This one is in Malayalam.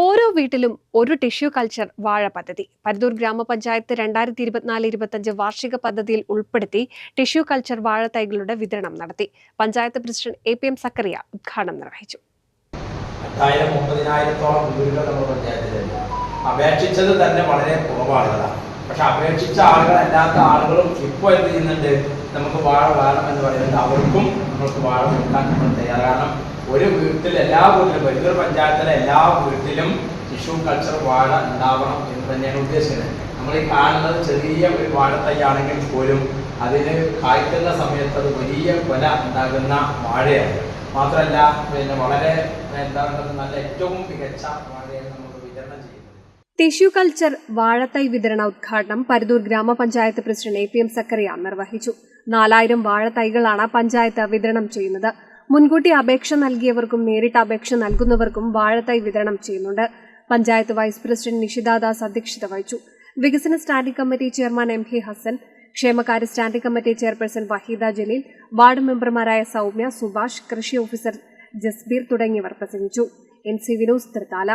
ഓരോ വീട്ടിലും ഒരു ടിഷ്യൂ കൾച്ചർ വാഴ പദ്ധതി. പരതൂർ ഗ്രാമപഞ്ചായത്ത് രണ്ടായിരത്തി ഇരുപത്തിനാല് ഇരുപത്തഞ്ച് വാർഷിക പദ്ധതിയിൽ ഉൾപ്പെടുത്തി ടിഷ്യൂ കൾച്ചർ വാഴ തൈകളുടെ വിതരണം നടത്തി. Panchayat president A P M Zakariya ഉദ്ഘാടനം നിർവഹിച്ചു. പഞ്ചായത്തിലുണ്ട് അപേക്ഷിച്ചത് തന്നെ വളരെ കുറവാളുകളാണ് പക്ഷെ അപേക്ഷിച്ച ആളുകളല്ലാത്ത ആളുകളും ഇപ്പോൾ എന്ത് ചെയ്യുന്നുണ്ട്? നമുക്ക് വാഴ വേണം എന്ന് പറയുന്നത് അവർക്കും നമുക്ക് വാഴ കൊടുക്കാൻ നമ്മൾ തയ്യാറാണ് ഒരു വീട്ടിൽ എല്ലാ വീട്ടിലും വലിയൊരു പഞ്ചായത്തിലെ എല്ലാ വീട്ടിലും ടിഷ്യൂ കൾച്ചർ വാഴ ഉണ്ടാവണം എന്ന് തന്നെയാണ് ഉദ്ദേശിക്കുന്നത്. നമ്മൾ ഈ കാണുന്നത് ചെറിയ ഒരു വാഴത്തൈയാണെങ്കിൽ പോലും അതിന് കായ്ക്കുന്ന സമയത്ത് അത് വലിയ കൊല ഉണ്ടാകുന്ന വാഴയാണ്. മാത്രമല്ല പിന്നെ വളരെ എന്താ പറയുക നല്ല ഏറ്റവും മികച്ച വാഴയാണ് വിതരണം ചെയ്യുന്നത്. ടിഷ്യൂ കൾച്ചർ വാഴത്തൈ വിതരണ ഉദ്ഘാടനം പരതൂർ ഗ്രാമപഞ്ചായത്ത് president A P M Zakariya നിർവഹിച്ചു. നാലായിരം വാഴത്തൈകളാണ് പഞ്ചായത്ത് വിതരണം ചെയ്യുന്നത്. മുൻകൂട്ടി അപേക്ഷ നൽകിയവർക്കും നേരിട്ട് അപേക്ഷ നൽകുന്നവർക്കും വാഴത്തൈ വിതരണം ചെയ്യുന്നുണ്ട്. പഞ്ചായത്ത് വൈസ് പ്രസിഡന്റ് നിഷിതാദാസ് അധ്യക്ഷത വഹിച്ചു. വികസന standing committee chairman M K Hasan ക്ഷേമകാര്യ standing committee chairperson Waheeda Jaleel ward മെമ്പർമാരായ സൗമ്യ സുഭാഷ് കൃഷി ഓഫീസർ ജസ്ബീർ തുടങ്ങിയവർ പ്രസംഗിച്ചു. N C Vinos Thrithala.